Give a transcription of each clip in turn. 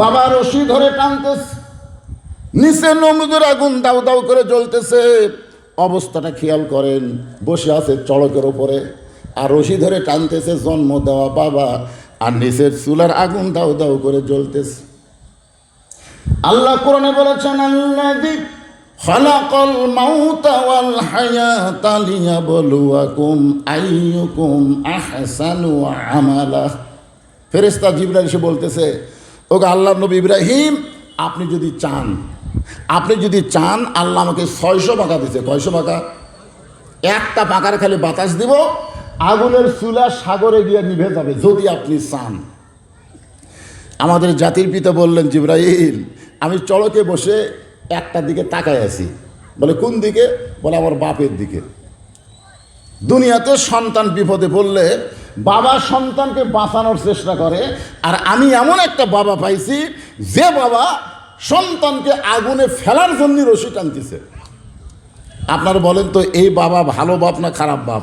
বাবা রশি ধরে টানতেছে। নিচে নমরুদের আগুন দাউ দাউ করে জ্বলতেছে। অবস্থাটা খেয়াল করেন, বসে আছে চড়কের ওপরে আর রশি ধরে টানতেছে, জন্ম দেওয়া বাবা। আর নিচের চুলার আগুন দাউ দাউ করে জ্বলতেছে। আল্লাহ কোরআনে বলেছেন, আল্লাযী খলাকাল মাউতা ওয়াল হায়াতা লিয়াবলুয়াকুম আইয়ুকুম আহসানু আমালা। ফেরেশতা এসে বলতেছে ওকে আল্লাহ নবী ইব্রাহিম, আপনি যদি চান, আপনি যদি চান, আল্লাহ আমাকে ছয়শো পাকা দিছে। কয়শো পাকা একটা পাকার খালি বাতাস দিব, আগুনের চুলা সাগরে গিয়ে নিভে যাবে, যদি আপনি চান। আমাদের জাতির পিতা বললেন, জিব্রাইল, আমি চড়কে বসে একটা দিকে তাকায় আছি। বলে, কোন দিকে? বলে, আমার বাপের দিকে। দুনিয়াতে সন্তান বিপদে পড়লে বাবা সন্তানকে বাঁচানোর চেষ্টা করে, আর আমি এমন একটা বাবা পাইছি, যে বাবা সন্তানকে আগুনে ফেলার জন্য রশি টানতেছে। আপনার বলেন তো, এই বাবা ভালো বাপ না খারাপ বাপ?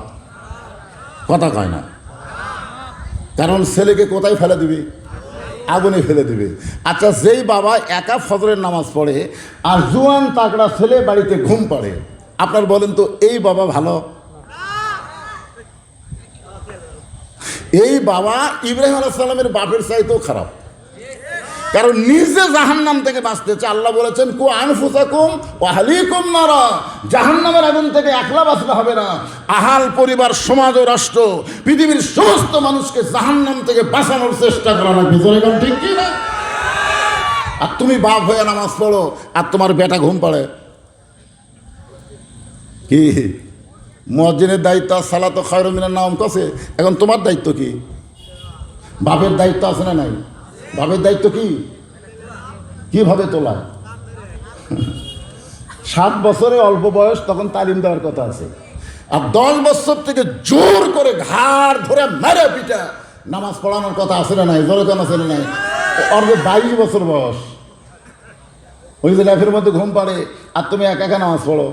কথা কয় না। কারণ ছেলেকে কোথায় ফেলে দিবি? আগুনে ফেলে দিবে। আচ্ছা যেই বাবা একা ফজরের নামাজ পড়ে, আর জুয়ান তাকড়া ছেলে বাড়িতে ঘুম পড়ে, আপনার বলেন তো, এই বাবা ভালো? এই বাবা ইব্রাহিম আলাইসাল্লামের বাপের চাইতেও খারাপ। কারণ নিজে জাহান্নাম থেকে বাঁচতে চায়। আল্লাহ বলেছেন, কু আনফুসাকুম ও হালিকুম নারা। জাহান্নামের আগুন থেকে একলা বাঁচলে হবে না। আহাল পরিবার, সমাজ ও রাষ্ট্র, পৃথিবীর সমস্ত মানুষকে জাহান্নাম থেকে বাঁচানোর চেষ্টা করা লাগবে জোরে কোন, ঠিক কি না? আর তুমি বাপ হয়ে নামাজ পড়ো, আর তোমার বেটা ঘুম পাড়ে। কি? মসজিদের দায়িত্ব সালাত খয়রমিনার নাম কছে এখন তোমার দায়িত্ব কি? বাপের দায়িত্ব আছে না নাই? বাপের দায়িত্ব কি? কীভাবে তোলা? সাত বছরে অল্প বয়স, তখন তালিম দেওয়ার কথা আছে। আর দশ বছর থেকে জোর করে ঘাড় ধরে মেরে পিটা নামাজ পড়ানোর কথা আছে না নাই? জোরে কেন আছে না নাই? অল্প বাইশ বছর বয়স। ওই যে লাইফের মধ্যে ঘুম পাড়ে, আর তুমি একা একা নামাজ পড়ো।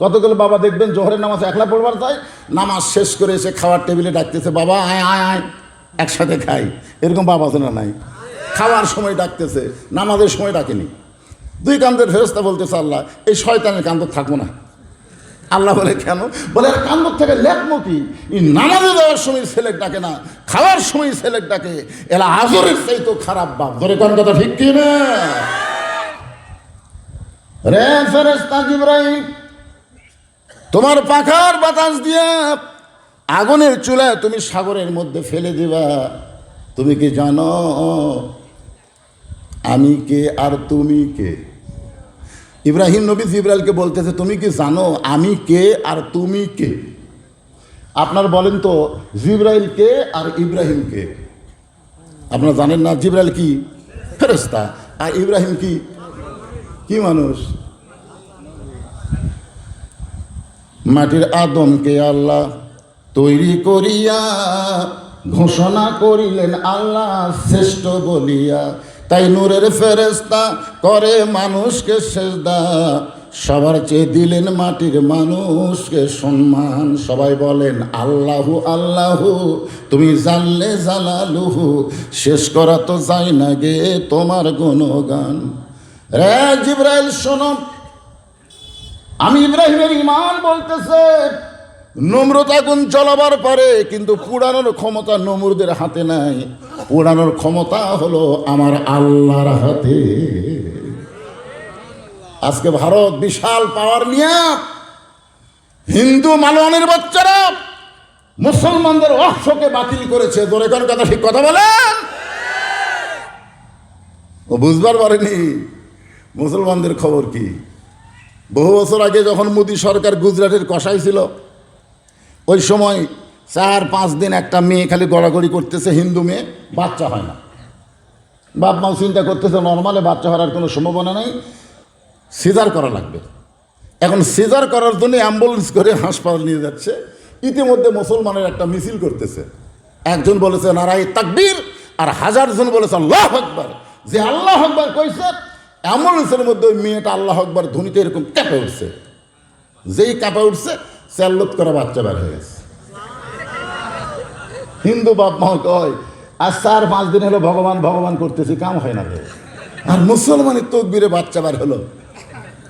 কতগুলো বাবা দেখবেন জোহরের নামাজ একলা পড়বার চাই নামাজ শেষ করে এসে খাওয়ার টেবিলে ডাকতেছে, বাবা, আয় আয় আয়, একসাথে খাই। এরকম বাবা না নাই? খাওয়ার সময় ডাকতেছে, নামাজের সময় ডাকেনি। দুই কান্দের ফেরস্তা বলতেছে, আল্লাহ, এই শয়তানের কান্দ থাকব না। আল্লাহ বলে, কেন? বলে কান্দর থেকে লেখমো কি এই নামাজে দেওয়ার সময় ছেলেক ডাকে না, খাওয়ার সময় ছেলেক ডাকে। এরা আজরের চাই তো খারাপ বাপ। ধরে কোন কথা ঠিক কি না রে ফেরেস্তা জিব্রাহিম তোমার পাখার বাতাস দিয়া আগুনের চুলায় তুমি সাগরের মধ্যে ফেলে দিবা। তুমি কি জানো? আমি কে আর তুমি কে? ইব্রাহিম নবী জিব্রাইলকে বলতেছে, তুমি কি জানো আমি কে আর তুমি কে? আপনার বলেন তো, জিব্রাইল কে আর ইব্রাহিম কে? আপনারা জানেন না জিব্রাইল কি? ফেরস্তা আর ইব্রাহিম কি? কি মানুষ? মাটির আদমকে আল্লাহ তৈরি করিয়া ঘোষণা করিলেন আল্লাহ শ্রেষ্ঠ বলিয়া। তাই নূরের ফেরেস্তা করে মানুষকে সেজদা। সবার চেয়ে দিলেন মাটির মানুষকে সম্মান। সবাই বলেন, আল্লাহু আল্লাহু, তুমি জানলে জালালুহু, শেষ করা তো যায় না গে তোমার গুণগান। রে জিব্রাইল, শোনো আমি ইব্রাহিমের ইমান বলতেছে নমরুদ আগুন জ্বলাবার পরে, কিন্তু পুরানোর ক্ষমতা নমরুদের হাতে নাই। পুরানোর ক্ষমতা হলো আমার আল্লাহর হাতে। আজকে ভারত বিশাল পাওয়ার নিয়ে, হিন্দু মালওয়ানের বাচ্চারা মুসলমানদের অক্ষকে বাতিল করেছে। তোর কোন কথা ঠিক কথা বলেন? ও বুঝবার পারেনি। মুসলমানদের খবর কি? বহু বছর আগে যখন মোদী সরকার গুজরাটের কষাই ছিল, ওই সময় চার পাঁচ দিন একটা মেয়ে খালি গড়াগড়ি করতেছে, হিন্দু মেয়ে, বাচ্চা হয় না। বাপ মাও চিন্তা করতেছে, নর্মালে বাচ্চা হওয়ার কোনো সম্ভাবনা নেই, সিজার করা লাগবে। এখন সিজার করার জন্য অ্যাম্বুলেন্স করে হাসপাতাল নিয়ে যাচ্ছে। ইতিমধ্যে মুসলমানের একটা মিছিল করতেছে। একজন বলেছে নারাই তাকবীর, আর হাজার জন বলেছে, আল্লাহ আকবার। যে আল্লাহ আকবার কইছে অ্যাম্বুলেন্সের মধ্যে ওই মেয়েটা আল্লাহ আকবার ধ্বনিতে এরকম কেঁপে উঠছে। যেই কাঁপে উঠছে স্যাল্লত করা বাচ্চা বের হয়ে গেছে। হিন্দু বাপ মা কয় আর চার পাঁচ দিন হলো ভগবান ভগবান করতেছি, কাম হয় না রে। আর মুসলমানের তকবিরে বাচ্চা বার হলো।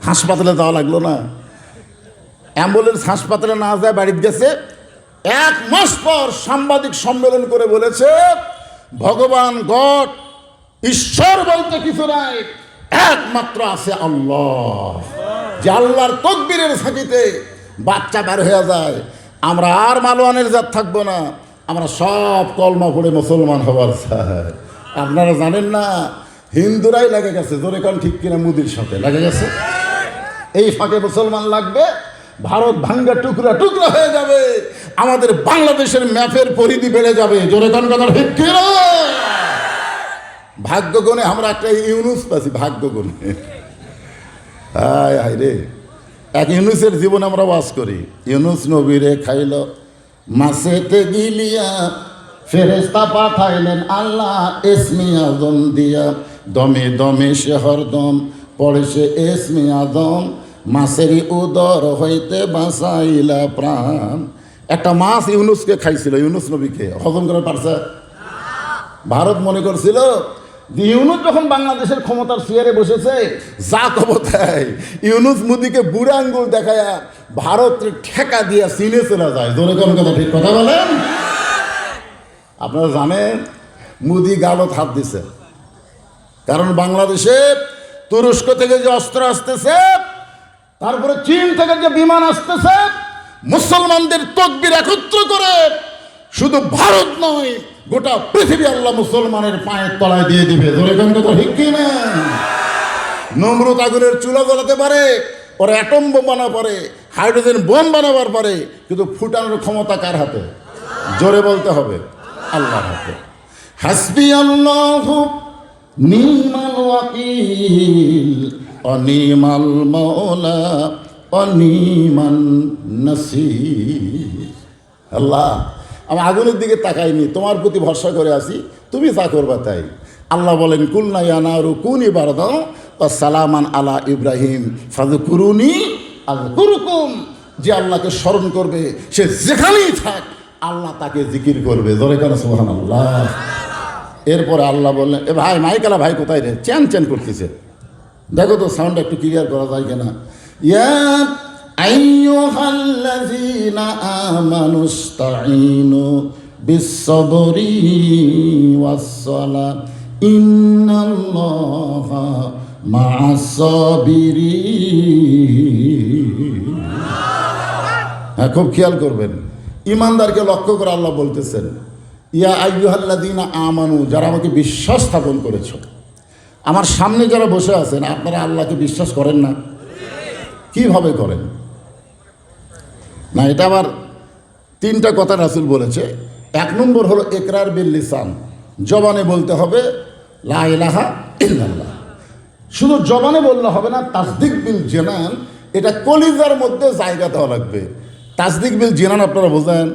হাসপাতালে যাওয়া লাগল না। অ্যাম্বুলেন্স হাসপাতালে না যায়, বাড়িতে গেছে। এক মাস পর সাংবাদিক সম্মেলন করে বলেছে, ভগবান গড, ঈশ্বর বলতে কিছু নাই। একমাত্র আছে আল্লাহ। যে আল্লাহর তকবীরের সাকিতে বাচ্চা বের হয়ে যায়। আমরা আর মালোয়ানের জাত থাকব না। আমরা সব কলমা পড়ে মুসলমান হবার চাই আপনারা জানেন না, হিন্দুরাই লেগে গেছে। জোরে কান ঠিক কিনা মুদির সাথে। লেগে গেছে? এই ফাঁকে মুসলমান লাগবে, ভারত ভাঙ্গা টুকরা টুকরা হয়ে যাবে। আমাদের বাংলাদেশের ম্যাপের পরিধি বেড়ে যাবে। জোরে কান কথা ঠিক কিনা? ভাগ্যগুণে আমরা একটা ইউনুস পাচ্ছি ভাগ্যগুণে। হায় হায় রে। এক ইউনুসের জীবন আমরা বাস করি। ইউনুস নবীরে খাইল মাসেতে গিলিয়া ফেরেস্তা পাঠাইলেন আল্লাহ এসমি আদম দিয়া। দমে দমে সে হরদম পড়ে সে এসমি আদম মাসেরই উদর হইতে বাঁচাইলা প্রাণ। একটা মাছ ইউনুসকে খাইছিল, ইউনুস নবীকে। হজম করে পারছে? ভারত মনে করছিল ইউনুস যখন বাংলাদেশের ক্ষমতার চেয়ারে বসেছে, যা ক্ষমতায় ইউনুস মুদিকে বুড়া আঙ্গুল দেখায় ভারত ঠেকা দিয়া সিনে চলে যায়। জোরে কোন কথা ঠিক কথা বলেন? আপনারা জানেন, মুদি গালত হাত দিছে। কারণ বাংলাদেশে তুরস্ক থেকে যে অস্ত্র আসতেছে, তারপরে চীন থেকে যে বিমান আসতেছে, মুসলমানদের তকবির একত্র করে শুধু ভারত নয় গোটা পৃথিবী আল্লাহ মুসলমানের পায়ের তলায় দিয়ে দিবে। ধরে কেন কথা ঠিক কি না? নমরুদ আগুনের চুলা জ্বালাতে পারে, ওরা অ্যাটম বোম বানা পারে, হাইড্রোজেন বোম বানাবার পারে, কিন্তু ফুটানোর ক্ষমতা কার হাতে? জোরে বলতে হবে, আল্লাহর হাতে। হাসবি আল্লাহ নিমাল ওয়াকিল, অনিমাল মৌলা অনিমান নসির। আল্লাহ আমি আগুনের দিকে তাকাইনি, তোমার প্রতি ভরসা করে আসি তুমি তা করবা তাই। আল্লাহ বলেন, কুলনা ইয়ানারু কুনি বারদাও ও সালামান আলা ইব্রাহিম ফাদু কুরুনি কুরুকুম যে আল্লাহকে স্মরণ করবে, সে যেখানেই থাক, আল্লাহ তাকে জিকির করবে। ধরে কেন সোহান আল্লাহ এরপরে আল্লাহ বললেন, এ ভাই, মাইকালা ভাই কোথায় রে? চ্যান চ্যান করতেছে। দেখো তো সাউন্ড একটু ক্লিয়ার করা যায় কিনা? ইয়া আইয়ুহাল্লাযীনা আমানু ইসতাঈনু বিস-সাবরি ওয়াস-সালাহ ইন্নাল্লাহা মা'আস-সাবিরিন। হ্যাঁ খুব খেয়াল করবেন। ইমানদারকে লক্ষ্য করে আল্লাহ বলতেছেন, ইয়া আইয়ুহাল্লাযীনা আমানু, যারা আমাকে বিশ্বাস স্থাপন করেছ। আমার সামনে যারা বসে আছেন, আপনারা আল্লাহকে বিশ্বাস করেন না? কীভাবে করেন? না, এটা আবার তিনটা কথা রাসুল বলেছে। এক নম্বর হলো একরার বিল লিসান। জবানে বলতে হবে, লা ইলাহা ইল্লাল্লাহ। শুধু জবানে বললে হবে না, তাসদিক বিল জেনান, এটা কলিজার মধ্যে জায়গা দেওয়া লাগবে। তাসদিক বিল জেনান আপনারা বোঝেন?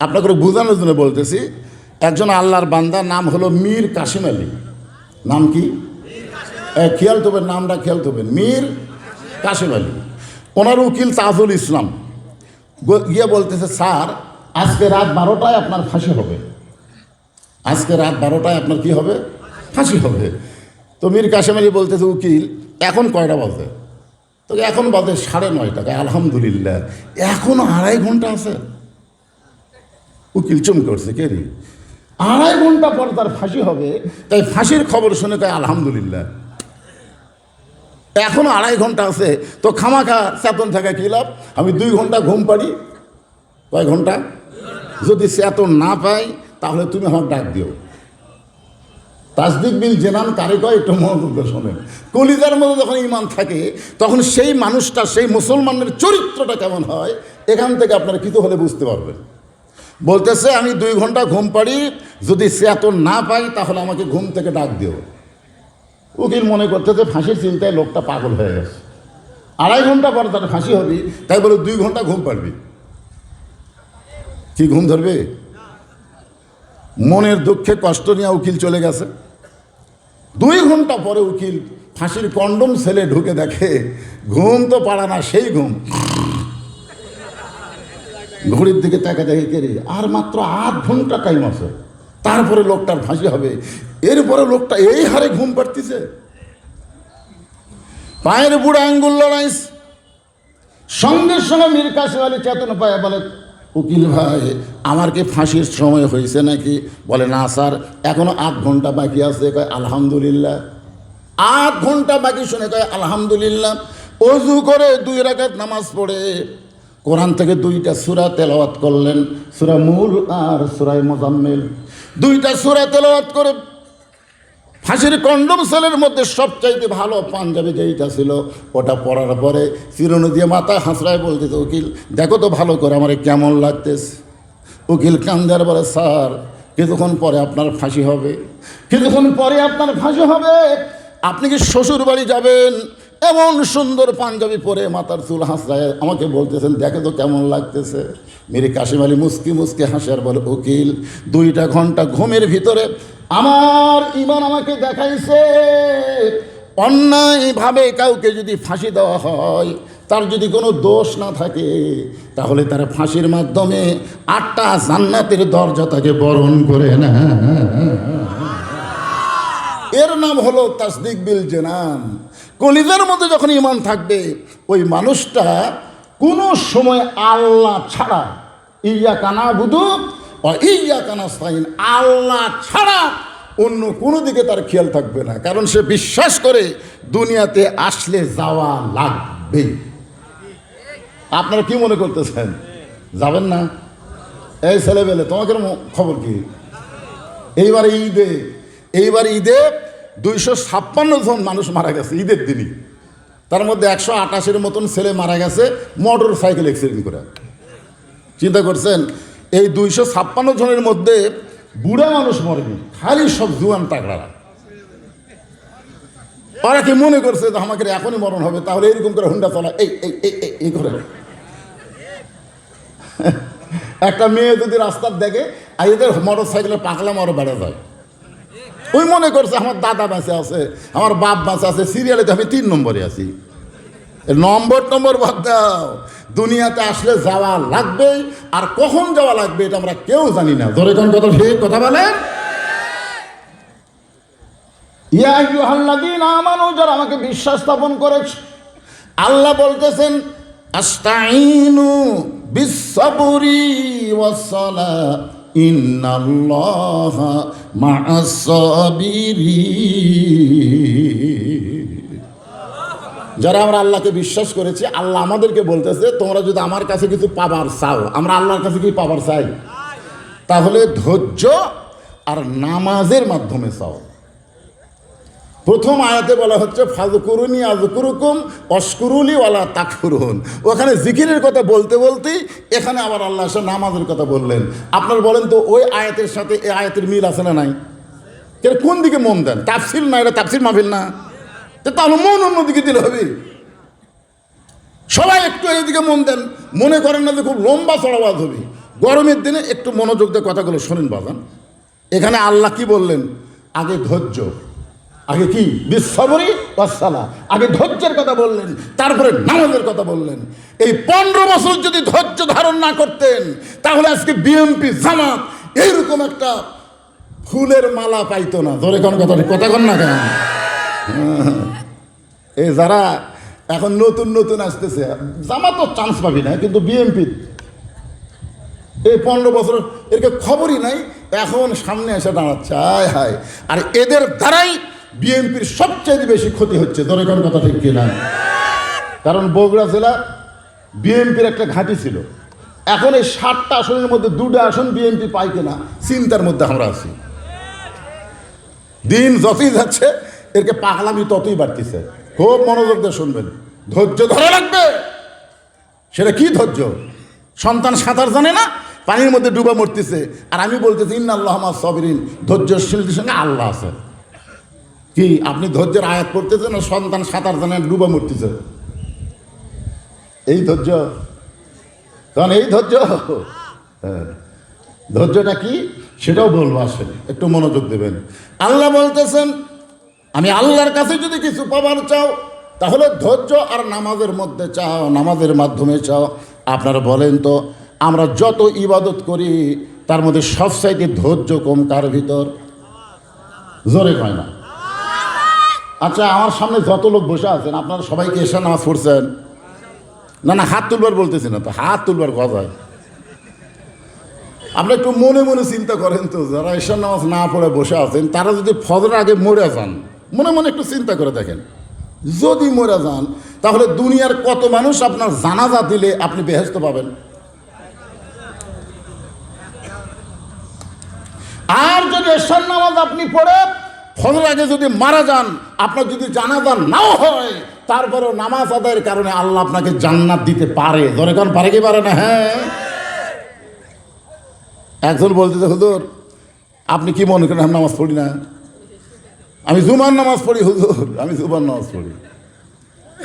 আপনাকে বোঝানোর জন্য বলতেছি, একজন আল্লাহর বান্দার নাম হলো মীর কাশিম আলী। নাম কি? খেয়াল তোবেন নামটা খেয়াল তোবেন মীর কাশিম আলী। ওনার উকিল তাজুল ইসলাম। গিয়ে বলতেছে, স্যার, আজকে রাত বারোটায় আপনার ফাঁসি হবে। আজকে রাত বারোটায় আপনার কি হবে? ফাঁসি হবে। তো মীর কাশেম আলী বলতেছে, উকিল, এখন কয়টা বলতে তো এখন বাজে সাড়ে নয়টা। আলহামদুলিল্লাহ, এখনও আড়াই ঘণ্টা আছে। উকিল চুম করছে, কে রে? আড়াই ঘণ্টা পর তার ফাঁসি হবে। তাই ফাঁসির খবর শুনে তাই আলহামদুলিল্লাহ। এখনও আড়াই ঘণ্টা আছে। তো খামাখা চেতন থাকা, কি লাভ? আমি দুই ঘণ্টা ঘুম পারি কয় ঘণ্টা? যদি চেতন না পাই, তাহলে তুমি আমার ডাক দিও। তাসদিক বিল জেনান, কারে কয়? একটু মনোযোগ শোনেন। কলিজার মধ্যে যখন ইমান থাকে, তখন সেই মানুষটা, সেই মুসলমানের চরিত্রটা কেমন হয়, এখান থেকে আপনারা কিছু হলে বুঝতে পারবেন। বলতেছে, আমি দুই ঘণ্টা ঘুম পারি যদি চেতন না পাই, তাহলে আমাকে ঘুম থেকে ডাক দিও। উকিল মনে করতেছে, ফাঁসির চিন্তায় লোকটা পাগল হয়ে গেছে। আড়াই ঘণ্টা পর তার ফাঁসি হবে, তাই বলে দুই ঘণ্টা ঘুম পারবি কি ঘুম ধরবে? মনের দুঃখে কষ্ট নিয়ে উকিল চলে গেছে। দুই ঘণ্টা পরে উকিল ফাঁসির কন্ডম ছেলে ঢুকে দেখে, ঘুম তো পাড়া না, সেই ঘুম। ঘড়ির দিকে তাকে দেখে, কে আর মাত্র আধ ঘণ্টা টাইম আছে। তারপরে লোকটার ফাঁসি হবে। এরপরে লোকটা এই হারে ঘুম পাড়তিছে। পায়ের বুড়া আঙ্গুল লড়াইস। সঙ্গে সঙ্গে মীর কাসিম আলী চেতন পায় বলে, উকিল ভাই, আমার কি ফাঁসির সময় হয়েছে নাকি? বলে, না স্যার, এখনও আধ ঘণ্টা বাকি আছে। কয়, আলহামদুলিল্লাহ। আধ ঘণ্টা বাকি শুনে কয়, আলহামদুলিল্লাহ। অজু করে দুই রাকাত নামাজ পড়ে। কোরআন থেকে দুইটা সুরা তেলাওয়াত করলেন, সুরা মূল আর সুরাই মোজাম্মেল। দুইটা সুরা তেলাওয়াত করে ফাঁসির কন্ডম সেলের মধ্যে সবচাইতে ভালো পাঞ্জাবি যেইটা ছিল, ওটা পরার পরে চিরুনি দিয়ে মাথায় হাসড়ায় বলতেছে, উকিল, দেখো তো ভালো করে আমার কেমন লাগতেছে? উকিল কান্দার বলে, স্যার, কিছুক্ষণ পরে আপনার ফাঁসি হবে। কিছুক্ষণ পরে আপনার ফাঁসি হবে। আপনি কি শ্বশুর বাড়ি যাবেন? এমন সুন্দর পাঞ্জাবি পরে মাথার চুল হাসড়ায় আমাকে বলতেছেন, দেখে তো কেমন লাগতেছে। মেরে কাশিম আলী মুস্কি মুস্কি হাসে আর বলে, উকিল, দুইটা ঘণ্টা ঘুমের ভিতরে আমার ইমান আমাকে দেখাইছে। অন্যায়ভাবে কাউকে যদি ফাঁসি দেওয়া হয়, তার যদি কোনো দোষ না থাকে, তাহলে তার ফাঁসির মাধ্যমে আটটা জান্নাতের দরজা তাকে বরণ করে না। এর নাম হলো তাসদিক বিল জেনান। কলিজার মধ্যে যখন ইমান থাকবে, ওই মানুষটা কোনো সময় আল্লাহ ছাড়া ইয়া কানা বুধু ইয়া কানা সাইন আল্লাহ ছাড়া অন্য কোনো দিকে তার খেয়াল থাকবে না। কারণ সে বিশ্বাস করে দুনিয়াতে আসলে যাওয়া লাগবে আপনারা কি মনে করতেছেন? যাবেন না? এই ছেলেবেলে তোমাকে খবর কি? এইবার ঈদে এইবার ঈদে দুইশো ছাপ্পান্ন জন মানুষ মারা গেছে ঈদের দিনই। তার মধ্যে একশো আটাশের মতন ছেলে মারা গেছে মোটর সাইকেল অ্যাক্সিডেন্ট করে। চিন্তা করছেন? এই দুইশো ছাপ্পান্ন জনের মধ্যে বুড়া মানুষ মরেনি খালি সব জুয়ান তাগড়ারা। ওরা কি মনে করছে যে আমাকে এখনই মরণ হবে? তাহলে এরকম করে হুন্ডা চলা এই এই এই এই করে। একটা মেয়ে যদি রাস্তার দেখে, আর এদের মোটর সাইকেলে পাকলাম আরও বেড়ে যায়। ওই মনে করছে, আমার দাদা বাঁচে আছে, আমার বাপ বাঁচে আছে, সিরিয়ালে তো আমি তিন নম্বরে আছি। নম্বর নম্বর বাদ দাও। দুনিয়াতে আসলে যাওয়া লাগবে আর কখন যাওয়া লাগবে এটা আমরা কেউ জানি না। ধরে কোন কথা ঠিক, কথা বলেন? আমাকে বিশ্বাস স্থাপন করেছে, আল্লাহ বলতেছেন আস্তাইনু বিসসাবরি ওয়াসসালা ইন্নাল্লাহা মা'আস সাবিরিন যারা আমরা আল্লাহকে বিশ্বাস করেছি, আল্লাহ আমাদেরকে বলতেছে, তোমরা যদি আমার কাছে কিছু পাবার চাও, আমরা আল্লাহর কাছে কি পাবার চাই? তাহলে ধৈর্য আর নামাজের মাধ্যমে চাও। প্রথম আয়াতে বলা হচ্ছে ফাজকুরুনি আজকুরুকুম অস্কুরুলি ওয়ালা তাকফুরুন। ওখানে জিকিরের কথা বলতে বলতেই এখানে আবার আল্লাহ এসে নামাজের কথা বললেন। আপনারা বলেন তো, ওই আয়াতের সাথে এই আয়াতের মিল আছে না নাই? কোন দিকে মন দেন? তাফসিল না, এটা তাফসিল মাহফিল না। তাহলে মন অন্যদিকে দিলে হবে। সবাই একটু এইদিকে মন দেন। মনে করেন না যে খুব লম্বা চড়াবাদ হবে। গরমের দিনে একটু মনোযোগ দিয়ে কথাগুলো শোনেন বাজান। এখানে আল্লাহ কি বললেন? আগে ধৈর্য, আগে কি? বিশ্বরী ওয়াসালা আগে ধৈর্যের কথা বললেন, তারপরে নামাজের কথা বললেন। এই পনেরো বছর যদি ধৈর্য ধারণ না করতেন, তাহলে আজকে বিএনপি, জামাত, এইরকম একটা ফুলের মালা পাইতো না। ধরে কোন কথা কথা কন না কেন? এই যারা এখন নতুন নতুন আসতেছে জামাত তো চান্স পাবি না, কিন্তু বিএনপি এই পনেরো বছর এরকে খবরই নাই, এখন সামনে এসে দাঁড়াচ্ছে, হায় হায়। আর এদের দ্বারাই বিএনপির সবচেয়ে বেশি ক্ষতি হচ্ছে, ধরে কোন কথা ঠিক কিনা? কারণ বগুড়া জেলা বিএনপির একটা ঘাঁটি ছিল। এখন এই ষাটটা আসনের মধ্যে দুটা আসন বিএনপি পাই কিনা, চিন্তার মধ্যে আমরা আছি। দিন যতই যাচ্ছে এরকে পাগলামি ততই বাড়তিছে। খুব মনোযোগ দিয়ে শুনবেন। ধৈর্য ধরে রাখবে সেটা কি ধৈর্য? সন্তান সাঁতার জানে না? পানির মধ্যে ডুবা মরতেছে। আর আমি বলতেছি, ইন্না আল্লাহ আমার সবরিন। ধৈর্যশীলদের সঙ্গে আল্লাহ আছে। কি, আপনি ধৈর্যের আয়াত করতেছেন না? সন্তান সাঁতার জানে ডুবা মরতেছে। এই ধৈর্য? কারণ এই ধৈর্য? হ্যাঁ। ধৈর্যটা কি? সেটাও বলব আসলে। একটু মনোযোগ দেবেন। আল্লাহ বলতেছেন আমি আল্লাহর কাছে যদি কিছু পাবার চাও, তাহলে ধৈর্য আর নামাজের মধ্যে চাও, নামাজের মাধ্যমে চাও। আপনারা বলেন তো, আমরা যত ইবাদত করি, তার মধ্যে সবসাইতে ধৈর্য কম কার ভিতর? জোরে হয় না। আচ্ছা আমার সামনে যত লোক বসে আছেন, আপনারা সবাইকে এসে নামাজ পড়ছেন? না না, হাত তুলবার বলতেছি না তো, হাত তুলবার কথা। হয় আপনি একটু মনে মনে চিন্তা করেন তো, যারা ঈশান নামাজ না পড়ে বসে আছেন, তারা যদি ফজরের আগে মরে যান মনে মনে একটু চিন্তা করে দেখেন। যদি মরে যান, তাহলে দুনিয়ার কত মানুষ আপনার জানাজা দিলে আপনি বেহেস্ত পাবেন? আর যদি ঈশান নামাজ আপনি পড়ে ফজর আগে যদি মারা যান, আপনার যদি জানাজা নাও হয়, তারপরেও নামাজ আদায়ের কারণে আল্লাহ আপনাকে জান্নাত দিতে পারে। ধরে কারণ পারে কি পারে না? হ্যাঁ। একজন বলতে হুজুর, আপনি কি মনে করেন আমি নামাজ পড়ি না? আমি জুমার নামাজ পড়ি, হুজুর। আমি জুমার নামাজ পড়ি।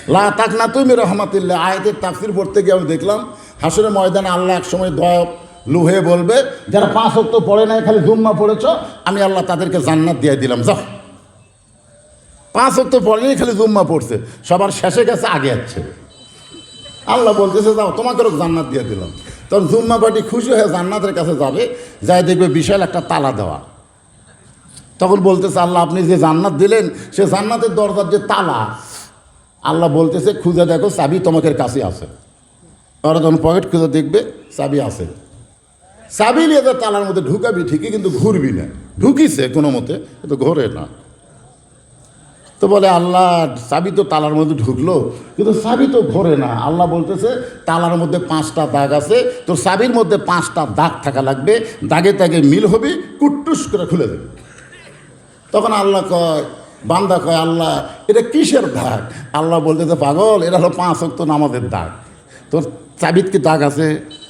লা তাক না তুমি রহমাতিল্লাহ। আয়াতের তাফসির পড়তে গিয়ে আমি দেখলাম, হাসরের ময়দানে আল্লাহ এক সময় দয়া, লুহে বলবে, যারা পাঁচ অক্ট পড়ে নাই, খালি জুম্মা পড়েছ, আমি আল্লাহ তাদেরকে জান্নাত দিয়ে দিলাম। যাও। পাঁচ অক্ট পড়েনি খালি জুম্মা পড়ছে। সবার শেষে গেছে, আগে যাচ্ছে আল্লাহ বলতেছে, যাও তোমাকেও জান্নাত দিয়ে দিলাম। তখন জুম্মা পার্টি খুশি হয়ে জান্নাতের কাছে যাবে, যাই দেখবে বিশাল একটা তালা দেওয়া। তখন বলতেছে, আল্লাহ, আপনি যে জান্নাত দিলেন, সে জান্নাতের দরজার যে তালা, আল্লাহ বলতেছে, খুঁজে দেখো, চাবি তোমাদের কাছে আছে। ওরা যখন পকেট খুঁজে দেখবে, চাবি আছে। চাবি নিয়ে তো তালার মধ্যে ঢুকাবি, ঠিকই কিন্তু ঘুরবি না। ঢুকিছে কোনো মতে কিন্তু ঘোরে না। তো বলে, আল্লাহ, চাবি তো তালার মধ্যে ঢুকলো, কিন্তু চাবি তো ঘোরে না। আল্লাহ বলতেছে, তালার মধ্যে পাঁচটা দাগ আছে তো চাবির মধ্যে পাঁচটা দাগ থাকা লাগবে, দাগে দাগে মিল হবে, কুট্টুস করে খুলে দেবে। তখন আল্লাহ কয়, বান্দা কয়, আল্লাহ, এটা কিসের দাগ? আল্লাহ বলতে বলতেছে, পাগল, এটা হলো পাঁচ অক্ত নামাজের দাগ। তোর চাবিত কি দাগ আছে?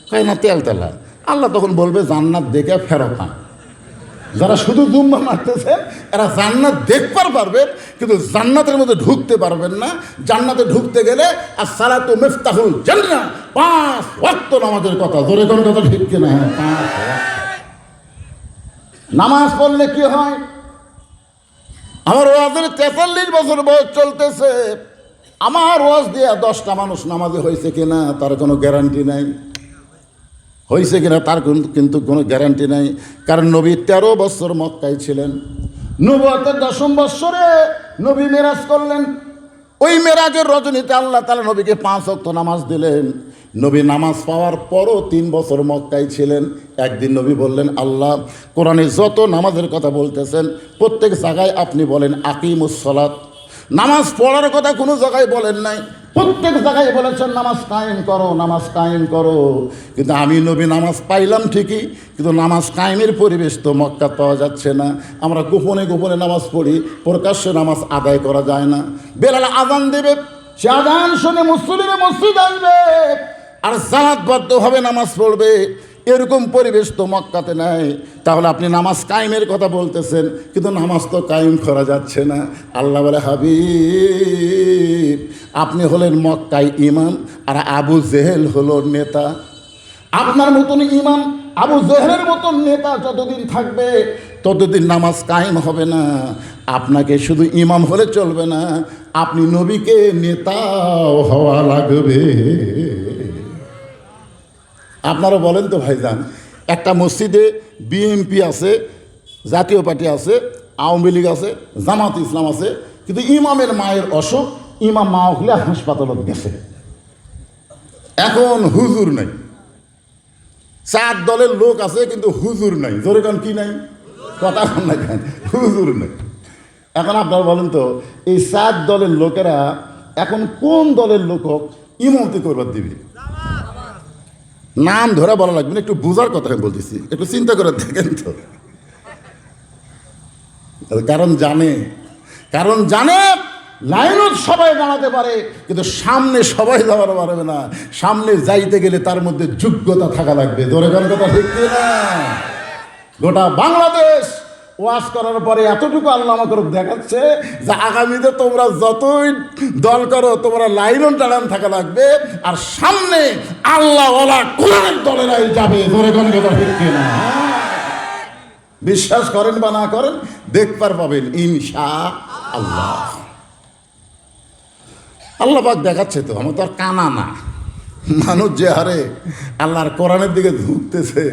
কয়, না, তেল তেলা। আল্লাহ তখন বলবে, জান্নাত দেখে ফেরত আন। যারা শুধু জুম্মা মারতেছে, এরা জান্নাত দেখবার পারবেন কিন্তু জান্নাতের মধ্যে ঢুকতে পারবেন না। জান্নাতে ঢুকতে গেলে আর সারা তো মেফতাহুল জান্না পাঁচ ওয়াক্ত নামাজের কথা। জোরে কোন কথা ঠিক কিনা? হ্যাঁ পাঁচ নামাজ পড়লে কি হয়? আমার ওয়াজের তেতাল্লিশ বছর বয়স চলতেছে। আমার ওয়াজ দিয়ে দশটা মানুষ নামাজে হয়েছে কিনা তার কোনো গ্যারান্টি নাই। হয়েছে কিনা তার কিন্তু- কোনো গ্যারান্টি নাই। কারণ নবী তেরো বছর মক্কায় ছিলেন। নবতের দশম বৎসরে নবী মেরাজ করলেন। ওই মেরাজের রজনীতে আল্লাহ তালা নবীকে পাঁচ অক্ত নামাজ দিলেন। নবী নামাজ পাওয়ার পরও তিন বছর মক্কায় ছিলেন। একদিন নবী বললেন, আল্লাহ, কোরআনে যত নামাজের কথা বলতেছেন, প্রত্যেক জায়গায় আপনি বলেন আকিমুসলাত নামাজ পড়ার কথা কোনো জায়গায় বলেন নাই। প্রত্যেক জায়গায় বলেছেন, নামাজ কায়েম করো, নামাজ কায়েম করো। কিন্তু আমি নবী নামাজ পাইলাম ঠিকই, কিন্তু নামাজ কায়েমের পরিবেশ তো মক্কা পাওয়া যাচ্ছে না। আমরা গোপনে গোপনে নামাজ পড়ি, প্রকাশ্যে নামাজ আদায় করা যায় না। বেলাল আজান দেবে, সে আজান শুনে মুসলিমে মসজিদ আসবে। আর জামাতবদ্ধভাবে নামাজ পড়বে। এরকম পরিবেশ তো মক্কাতে নাই। তাহলে আপনি নামাজ কায়েমের কথা বলতেছেন, কিন্তু নামাজ তো কায়েম করা যাচ্ছে না। আল্লাহ বলে, হাবিব, আপনি হলেন মক্কায় ইমাম, আর আবু জেহেল হলো নেতা। আপনার মতন ইমাম আবু জেহেলের মতন নেতা যতদিন থাকবে, ততদিন নামাজ কায়েম হবে না। আপনাকে শুধু ইমাম হলে চলবে না, আপনি নবীকে নেতাও হওয়া লাগবে। আপনারা বলেন তো ভাইজান, একটা মসজিদে বিএমপি আছে, জাতীয় পার্টি আছে, আওয়ামী লীগ আছে, জামাত ইসলাম আছে, কিন্তু ইমামের মায়ের অসুখ, ইমাম মা হলে হাসপাতালত গেছে। এখন হুজুর নাই। চার দলের লোক আছে, কিন্তু হুজুর নাই। জোরে কান, কি নাই? কথা হুজুর নাই। এখন আপনারা বলেন তো, এই চার দলের লোকেরা এখন কোন দলের লোক ইমতি করবার দিবে? নাম ধরে বলা লাগবে না, একটু বোঝার কথা আমি বলতেছি। একটু চিন্তা করে দেখেন তো। কারণ জানে। কারণ জানে, লাইনত সবাই দাঁড়াতে পারে, কিন্তু সামনে সবাই দাঁড়াতে পারবে না। সামনে যাইতে গেলে তার মধ্যে যোগ্যতা থাকা লাগবে। দরে কথা ঠিক না গোটা বাংলাদেশ ওয়াশ করার পরে এতটুকু আল্লাহ আমাকে দেখাচ্ছে যে আগামীতে তোমরা যতই দল করো, তোমরা লাইনও দাঁড়ান থাকা লাগবে। আর সামনে আল্লাহ ওলা কোরআনের যাবে। বিশ্বাস করেন বা না করেন, দেখবার পাবেন ইনশা আল্লাহ আল্লাহ পাক দেখাচ্ছে তো, আমার তো আর কানা না। মানুষ যে হারে আল্লাহর কোরআনের দিকে ঢুকতেছে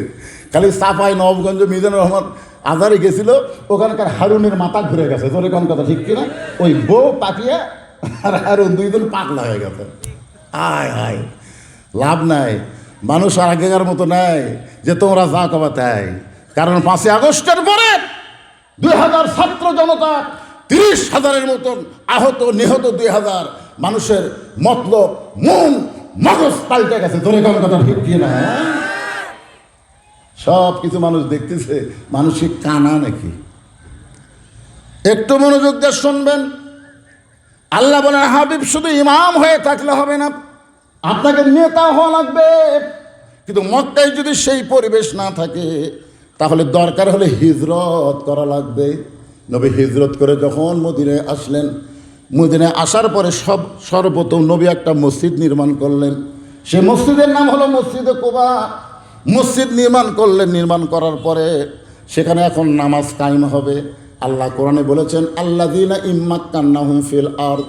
খালি সাফাই নবগঞ্জ মিজানুর রহমান আজারে গেছিল, ওখানকার হারুনের মাথা ঘুরে গেছে। তোর কোন কথা ঠিক কিনা? ওই বউ পাকিয়ে আর হারুন দুইজন পাগলা হয়ে গেছে। আয় আয় লাভ নাই। মানুষ আর আগেকার মতো নাই যে তোমরা যা কবা তাই। কারণ পাঁচই আগস্টের পরে দুই হাজার ছাত্র জনতা তিরিশ হাজারের মতন আহত, নিহত দুই হাজার মানুষের মতলব, মন, মগজ পাল্টে গেছে। তোর কোন কথা ঠিক কিনা? সব কিছু মানুষ দেখতেছে, মানুষের কানা নাকি? একটু মনোযোগ দিয়ে শুনবেন। আল্লাহ বলেন, হাবিব, শুধু ইমাম হয়ে থাকলে হবে না, আপনাকে নেতা হওয়া লাগবে। কিন্তু মক্কায় যদি সেই পরিবেশ না থাকে, তাহলে দরকার হলে হিজরত করা লাগবে। নবী হিজরত করে যখন মদিনায় আসলেন, মদিনায় আসার পরে সব সর্বপ্রথম নবী একটা মসজিদ নির্মাণ করলেন। সে মসজিদের নাম হলো মসজিদে কোবা। মসজিদ নির্মাণ করলেন, নির্মাণ করার পরে সেখানে এখন নামাজ কায়েম হবে। আল্লাহ কোরআনে বলেছেন আল্লাহ দিনা ইম্মাক্কান্নাহুম ফিল আর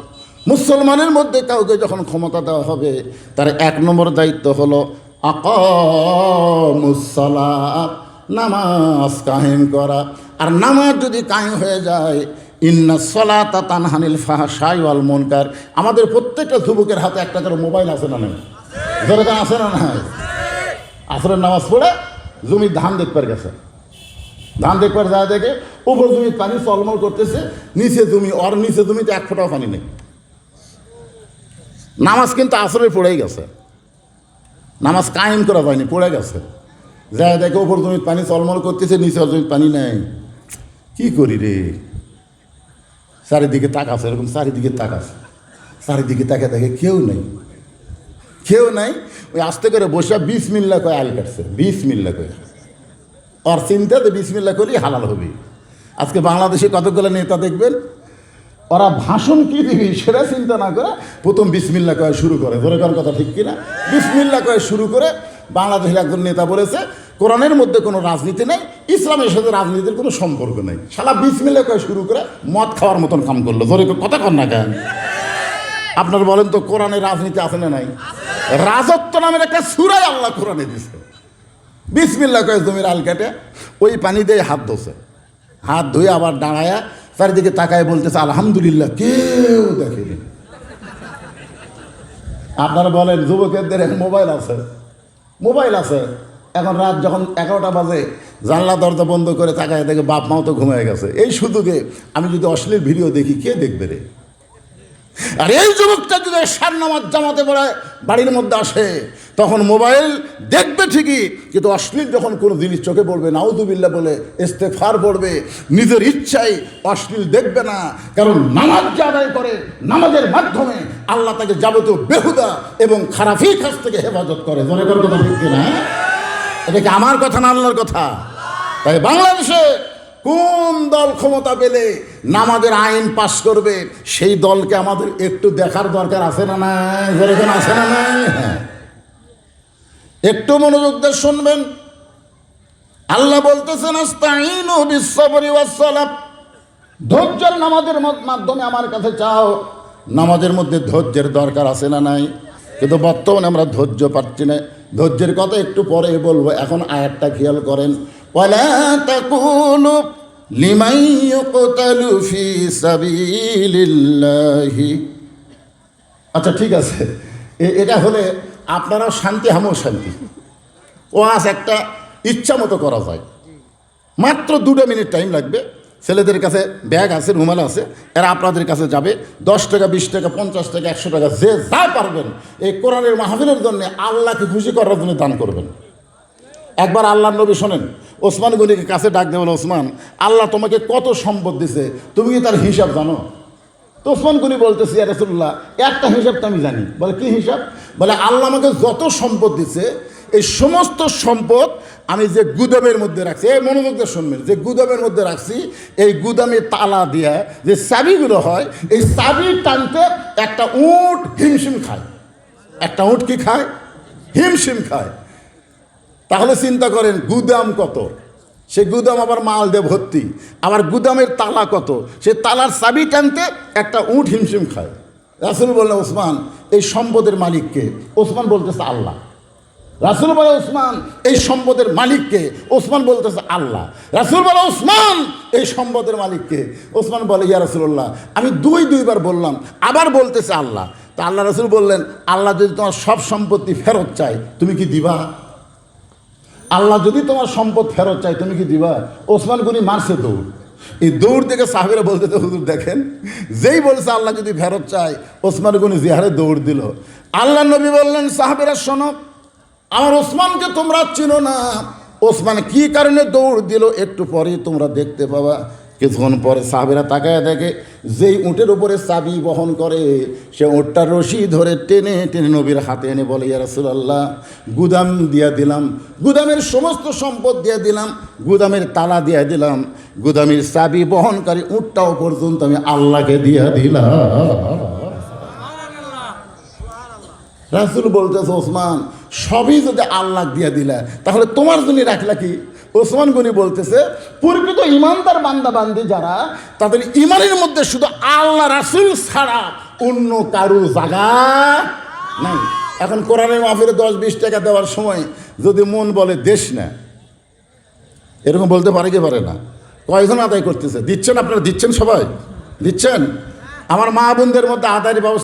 মুসলমানের মধ্যে কাউকে যখন ক্ষমতা দেওয়া হবে, তার এক নম্বর দায়িত্ব হলো আকামুসলাত নামাজ কায়েম করা। আর নামাজ যদি কায়েম হয়ে যায়, ইন্না সলাতা তানহানিল ফাহাশাই ওয়াল মুনকার। আমাদের প্রত্যেকটা যুবকের হাতে একটা করে মোবাইল আছে না নেই? আছে না নাই? আসরের নামাজ পড়ে জমি ধান দেখবার গেছে। ধান দেখবার যা দেখে উপর জমি পানি চলমল করতেছে, নিচে জমি ওর নিচে জমিতে এক ফোঁটাও পানি নেই। নামাজ কিন্তু আসরে পড়েই গেছে। নামাজ কায়েম করা হয়নি পড়ে গেছে। যা দেখে উপর জমির পানি চলমল করতেছে, নিচে জমির পানি নেই। কি করি রে? চারিদিকে তাকাছে এরকম চারিদিকে তাকাছে চারিদিকে তাকে দেখে কেউ নেই। কেউ নাই, ওই আস্তে করে বসে বিশ মিল্লা করে আল কাটছে বিশ মিল্লা করে ওর চিন্তাতে বিশ মিল্লা করেই হালাল হবে। আজকে বাংলাদেশে কতগুলো নেতা দেখবেন, ওরা ভাষণ কি দিবি সেটা চিন্তা না করে প্রথম বিসমিল্লা কয়ে শুরু করে। ধরে করার কথা ঠিক কিনা? বিসমিল্লা কয়ে শুরু করে বাংলাদেশের একজন নেতা বলেছে, কোরআনের মধ্যে কোনো রাজনীতি নেই, ইসলামের সাথে রাজনীতির কোনো সম্পর্ক নেই। সালা বিসমিল্লা কয়ে শুরু করে মদ খাওয়ার মতন কাম করল। ধরে কথা কর না কেন? আপনার বলেন তো কোরআনে রাজনীতি আছে না নাই? রাজত্ব নামের একটা সুরাই আল্লাহ কোরআনে দিছে। বিসমিল্লা কয়ে জমির আল কেটে ওই পানি দিয়ে হাত ধোছে হাত ধুয়ে আবার দাঁড়ায়া চারিদিকে তাকায় বলতেছে, আলহামদুলিল্লাহ, কেউ দেখেনি। আপনারা বলেন যুবকের এখন মোবাইল আছে। মোবাইল আছে। এখন রাত যখন এগারোটা বাজে, জানলা দরজা বন্ধ করে তাকায় দেখে বাপ মাও তো ঘুমিয়ে গেছে। এই শুধুকে আমি যদি অশ্লীল ভিডিও দেখি, কে দেখবে রে? আর এই যুবকটা যদি সার নামাজ জামাতে পড়ায়, বাড়ির মধ্যে আসে, তখন মোবাইল দেখবে ঠিকই, কিন্তু অশ্লীল যখন কোনো জিনিস চোখে পড়বে নাউদুবিল্লা বলে ইস্তেফার পড়বে, নিজের ইচ্ছায় অশ্লীল দেখবে না, কারণ নামাজ যে আদায় করে, নামাজের মাধ্যমে আল্লাহ তাকে যাবতীয় বেহুদা এবং খারাপি কাছ থেকে হেফাজত করে। জনে করে কথা ঠিক না এটা কি আমার কথা না আল্লাহর কথা? তাই বাংলাদেশে কোন দল ক্ষমতা পেলে নামাজের আইন পাশ করবে? সেই দলকে আমাদের একটু দেখার দরকার আছে না নাই? আছে না নাই? হ্যাঁ। একটু মনোযোগ দিয়ে শুনবেন। আল্লাহ বলতেছেন ধৈর্যের নামাজের মাধ্যমে আমার কাছে চাও। নামাজের মধ্যে ধৈর্যের দরকার আছে না নাই? কিন্তু বর্তমানে আমরা ধৈর্য পাচ্ছি না। ধৈর্যের কথা একটু পরে বলব। এখন আয়াতটা খেয়াল করেন। ওয়ালা তাকুলু লিমান ইউকতালু ফি সাবিলিল্লাহি আচ্ছা ঠিক আছে। এটা হলে আপনারাও শান্তি, আমিও শান্তি। ওয়াজ একটা ইচ্ছা মতো করা যায়। মাত্র দুটো মিনিট টাইম লাগবে। ছেলেদের কাছে ব্যাগ আছে, রুমাল আছে, এরা আপনাদের কাছে যাবে। দশ টাকা, বিশ টাকা, পঞ্চাশ টাকা, একশো টাকা, যে যা পারবেন। এই কোরআনের মাহফিলের জন্য আল্লাহকে খুশি করার জন্য দান করবেন। একবার আল্লাহ নবী শোনেন, ওসমান গনিকে কাছে ডাক দেবেন ওসমান, আল্লাহ তোমাকে কত সম্পদ দিছে, তুমি কি তার হিসাব জানো? তো ওসমান গনি বলতেছি, ইয়া রাসূলুল্লাহ, একটা হিসাব তো আমি জানি। বলে, কি হিসাব? বলে, আল্লাহ আমাকে যত সম্পদ দিছে, এই সমস্ত সম্পদ আমি যে গুদামের মধ্যে রাখছি, এই মনোযোগ দিয়ে শুনবেন, যে গুদামের মধ্যে রাখছি, এই গুদামে তালা দিয়ে যে চাবিগুলো হয়, এই চাবি টানতে একটা উট হিমশিম খায়। একটা উট কি খায়? হিমশিম খায়। তাহলে চিন্তা করেন, গুদাম কত? সে গুদাম আবার মাল দিয়ে ভর্তি। আবার গুদামের তালা কত? সে তালার চাবি টানতে একটা উঁট হিমশিম খায়। রাসুল বললেন, ওসমান, এই সম্পদের মালিককে ওসমান বলতেছে, আল্লাহ। রাসুল বলে, ওসমান, এই সম্পদের মালিককে ওসমান বলতেছে, আল্লাহ। রাসুল বলে, ওসমান, এই সম্পদের মালিককে ওসমান বলে, ইয়া রাসুল্লাহ আমি দুই, দুইবার বললাম, আবার বলতেছে আল্লাহ। তা আল্লাহ রাসুল বললেন, আল্লাহ যদি তোমার সব সম্পত্তি ফেরত চাই তুমি কি দিবা? আল্লাহ যদি তোমার সম্পদ ফেরত চাই তুমি কি দিবা? ওসমান গুনি মারছে দৌড়। এই দৌড় থেকে সাহেবেরা বলতে তো হুজুর, দেখেন, যেই বলছে আল্লাহ যদি ফেরত চায়, ওসমান গুনি জিহারে দৌড় দিল। আল্লাহ নবী বললেন, সাহেবেরা, শোনো, আমার ওসমানকে তোমরা চিনো না। ওসমান কি কারণে দৌড় দিল একটু পরেই তোমরা দেখতে পাবা। কিছুক্ষণ পরে সাহাবেরা তাকায় দেখে যেই উঁটের উপরে চাবি বহন করে সে উঁটটা রশি ধরে টেনে টেনে নবীর হাতে এনে বলে ইয়া রাসূলুল্লাহ গুদাম দিয়া দিলাম গুদামের সমস্ত সম্পদ দিয়ে দিলাম গুদামের তালা দিয়ে দিলাম গুদামের চাবি বহনকারী উঁটটাও পর্যন্ত আমি আল্লাহকে দিয়া দিলাম। রাসুল বলতেছে ওসমান সবই যদি আল্লাহ দিয়ে দিলা, তাহলে তোমার জন্য রাখলা কি? ওসমান গনি বলতেছে প্রকৃত ইমানদার বান্দা বান্দি যারা, তাদের ইমানের মধ্যে শুধু আল্লাহ রাসুল ছাড়া অন্য কারও জাগা নাই। এখন কোরআনের মাহফিলে দশ বিশ টাকা দেওয়ার সময় যদি মন বলে, দেশ না। এরকম বলতে পারে কি পারে না? কয়জন আদায় করতেছে? দিচ্ছেন আপনারা? দিচ্ছেন সবাই? দিচ্ছেন? আমার মা বোনদের মধ্যে আদায়ের ব্যবস্থা